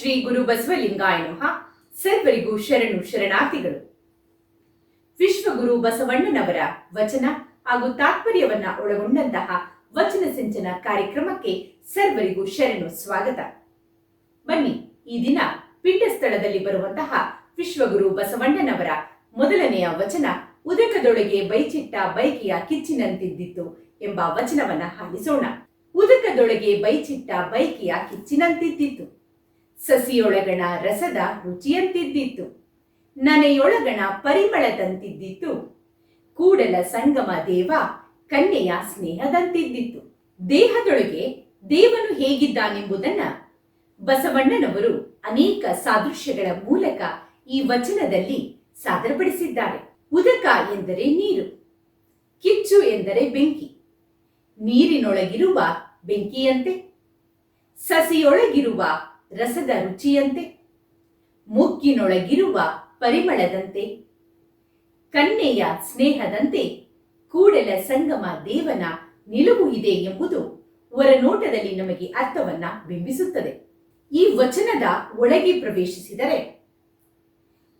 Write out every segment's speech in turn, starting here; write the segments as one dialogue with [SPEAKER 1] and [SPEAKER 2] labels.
[SPEAKER 1] ಗುರು ಬಸವಲಿಂಗಾಯ ನಮಃ ಸರ್ವರಿಗೂ ಶರಣು ಶರಣಾರ್ಥಿಗಳು. ವಿಶ್ವಗುರು ಬಸವಣ್ಣನವರ ವಚನ ಹಾಗೂ ತಾತ್ಪರ್ಯವನ್ನ ಒಳಗೊಂಡಂತಹ ವಚನ ಸಿಂಚನ ಕಾರ್ಯಕ್ರಮಕ್ಕೆ ಸರ್ವರಿಗೂ ಶರಣು ಸ್ವಾಗತ. ಬನ್ನಿ, ಈ ದಿನ ಪಿಂಡ ಸ್ಥಳದಲ್ಲಿ ಬರುವಂತಹ ವಿಶ್ವಗುರು ಬಸವಣ್ಣನವರ ಮೊದಲನೆಯ ವಚನ ಉದಕದೊಳಗೆ ಬೈಚಿಟ್ಟ ಬೈಕಿಯ ಕಿಚ್ಚಿನಂತಿದ್ದಿತ್ತು ಎಂಬ ವಚನವನ್ನ ಹಾಲಿಸೋಣ ಉದಕದೊಳಗೆ ಬೈಚಿಟ್ಟ ಬೈಕಿಯ ಕಿಚ್ಚಿನಂತಿದ್ದಿತ್ತು ಸಸಿಯೊಳಗಣ ರಸದ ರುಚಿಯಂತಿದ್ದಿತ್ತು. ನನೆಯೊಳಗಣ ಪರಿಮಳದಂತಿದ್ದಿತ್ತು. ಕೂಡಲ ಸಂಗಮ ದೇವ ಕನ್ಯೆಯ ಸ್ನೇಹದಂತಿದ್ದಿತ್ತು. ದೇಹದೊಳಗೆ ದೇವನು ಹೇಗಿದ್ದಾನೆಂಬುದನ್ನ ಬಸವಣ್ಣನವರು ಅನೇಕ ಸಾದೃಶ್ಯಗಳ ಮೂಲಕ ಈ ವಚನದಲ್ಲಿ ಸಾದರಪಡಿಸಿದ್ದಾರೆ. ಉದಕ ಎಂದರೆ ನೀರು, ಕಿಚ್ಚು ಎಂದರೆ ಬೆಂಕಿ, ನೀರಿನೊಳಗಿರುವ ಬೆಂಕಿಯಂತೆ, ಸಸಿಯೊಳಗಿರುವ ರಸದ ರುಚಿಯಂತೆ, ಮುಕ್ಕಿನೊಳಗಿರುವ ಪರಿಮಳದಂತೆ ಕನ್ನೆಯ ಸ್ನೇಹದಂತೆ ಕೂಡಲ ಸಂಗಮ ದೇವನ ನಿಲುವು ಇದೆ ಎಂಬುದು ಹೊರನೋಟದಲ್ಲಿ ನಮಗೆ ಅರ್ಥವನ್ನ ಬಿಂಬಿಸುತ್ತದೆ. ಈ ವಚನದ ಒಳಗೆ ಪ್ರವೇಶಿಸಿದರೆ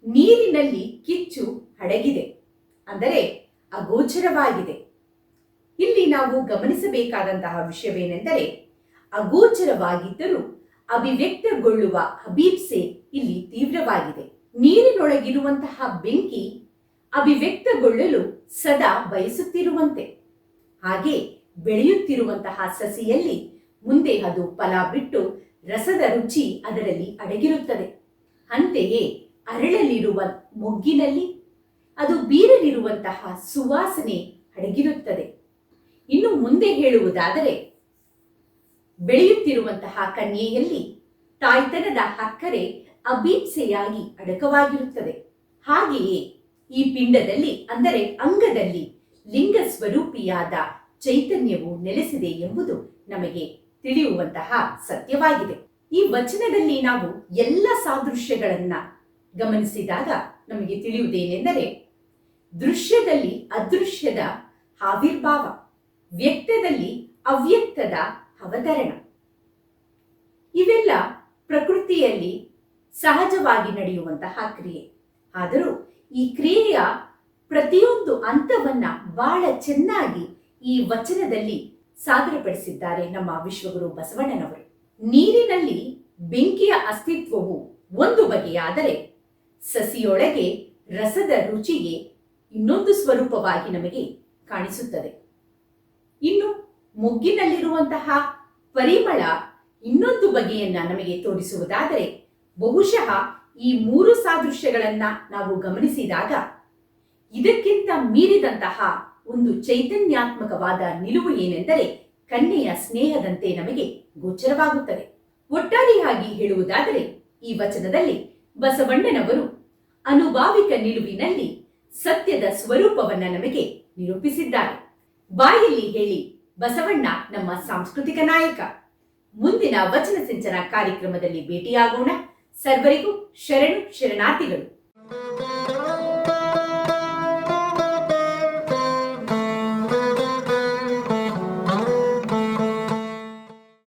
[SPEAKER 1] ನೀರಿನಲ್ಲಿ ಕಿಚ್ಚು ಅಡಗಿದೆ ಅಂದರೆ ಅಗೋಚರವಾಗಿದೆ. ಇಲ್ಲಿ ನಾವು ಗಮನಿಸಬೇಕಾದಂತಹ ವಿಷಯವೇನೆಂದರೆ, ಅಗೋಚರವಾಗಿದ್ದರೂ ಅಭಿವ್ಯಕ್ತಗೊಳ್ಳುವ ಅಭೀಪ್ಸೆ ಇಲ್ಲಿ ತೀವ್ರವಾಗಿದೆ. ನೀರಿನೊಳಗಿರುವಂತಹ ಬೆಂಕಿ ಅಭಿವ್ಯಕ್ತಗೊಳ್ಳಲು ಸದಾ ಬಯಸುತ್ತಿರುವಂತೆ. ಹಾಗೆ ಬೆಳೆಯುತ್ತಿರುವಂತಹ ಸಸಿಯಲ್ಲಿ ಮುಂದೆ ಅದು ಫಲ ಬಿಟ್ಟು ರಸದ ರುಚಿ ಅದರಲ್ಲಿ ಅಡಗಿರುತ್ತದೆ. ಅಂತೆಯೇ ಅರಳಲಿರುವ ಮೊಗ್ಗಿನಲ್ಲಿ ಅದು ಬೀರಲಿರುವಂತಹ ಸುವಾಸನೆ ಅಡಗಿರುತ್ತದೆ. ಇನ್ನು ಮುಂದೆ ಹೇಳುವುದಾದರೆ ಬೆಳೆಯುತ್ತಿರುವಂತಹ ಕನ್ಯೆಯಲ್ಲಿ ತಾಯ್ತನದ ಅಕ್ಕರೆ ಅಭೀಪ್ಸೆಯಾಗಿ ಅಡಕವಾಗಿರುತ್ತದೆ. ಹಾಗೆಯೇ ಈ ಪಿಂಡದಲ್ಲಿ, ಅಂದರೆ ಅಂಗದಲ್ಲಿ ಲಿಂಗ ಸ್ವರೂಪಿಯಾದ ಚೈತನ್ಯವು ನೆಲೆಸಿದೆ ಎಂಬುದು ನಮಗೆ ತಿಳಿಯುವಂತಹ ಸತ್ಯವಾಗಿದೆ. ಈ ವಚನದಲ್ಲಿ ನಾವು ಎಲ್ಲ ಸಾದೃಶ್ಯಗಳನ್ನ ಗಮನಿಸಿದಾಗ ನಮಗೆ ತಿಳಿಯುವುದೇನೆಂದರೆ, ದೃಶ್ಯದಲ್ಲಿ ಅದೃಶ್ಯದ ಆವಿರ್ಭಾವ, ವ್ಯಕ್ತದಲ್ಲಿ ಅವ್ಯಕ್ತದ ಅವತರಣ. ಇವೆಲ್ಲ ಪ್ರಕೃತಿಯಲ್ಲಿ ಸಹಜವಾಗಿ ನಡೆಯುವಂತಹ ಕ್ರಿಯೆ. ಆದರೂ ಈ ಕ್ರಿಯೆಯ ಪ್ರತಿಯೊಂದು ಹಂತವನ್ನ ಬಹಳ ಚೆನ್ನಾಗಿ ಈ ವಚನದಲ್ಲಿ ಸಾದರಪಡಿಸಿದ್ದಾರೆ ನಮ್ಮ ವಿಶ್ವಗುರು ಬಸವಣ್ಣನವರು. ನೀರಿನಲ್ಲಿ ಬೆಂಕಿಯ ಅಸ್ತಿತ್ವವು ಒಂದು ಬಗೆಯಾದರೆ ಸಸಿಯೊಳಗೆ ರಸದ ರುಚಿಗೆ ಇನ್ನೊಂದು ಸ್ವರೂಪವಾಗಿ ನಮಗೆ ಕಾಣಿಸುತ್ತದೆ. ಇನ್ನು ಮೊಗ್ಗಿನಲ್ಲಿರುವಂತಹ ಪರಿಮಳ ಇನ್ನೊಂದು ಬಗೆಯನ್ನ ನಮಗೆ ತೋರಿಸುವುದಾದರೆ, ಬಹುಶಃ ಈ ಮೂರು ಸಾದೃಶ್ಯಗಳನ್ನ ನಾವು ಗಮನಿಸಿದಾಗ ಇದಕ್ಕಿಂತ ಮೀರಿದಂತಹ ಒಂದು ಚೈತನ್ಯಾತ್ಮಕವಾದ ನಿಲುವು ಏನೆಂದರೆ ಕನ್ಯೆಯ ಸ್ನೇಹದಂತೆ ನಮಗೆ ಗೋಚರವಾಗುತ್ತದೆ. ಒಟ್ಟಾರೆಯಾಗಿ ಹೇಳುವುದಾದರೆ, ಈ ವಚನದಲ್ಲಿ ಬಸವಣ್ಣನವರು ಅನುಭಾವಿಕ ನಿಲುವಿನಲ್ಲಿ ಸತ್ಯದ ಸ್ವರೂಪವನ್ನ ನಮಗೆ ನಿರೂಪಿಸಿದ್ದಾರೆ. ಬಾಯಲ್ಲಿ ಹೇಳಿ ಬಸವಣ್ಣ ನಮ್ಮ ಸಾಂಸ್ಕೃತಿಕ ನಾಯಕ. ಮುಂದಿನ ವಚನ ಸಿಂಚನ ಕಾರ್ಯಕ್ರಮದಲ್ಲಿ ಭೇಟಿಯಾಗೋಣ. ಸರ್ವರಿಗೂ ಶರಣು ಶರಣಾರ್ಥಿಗಳು.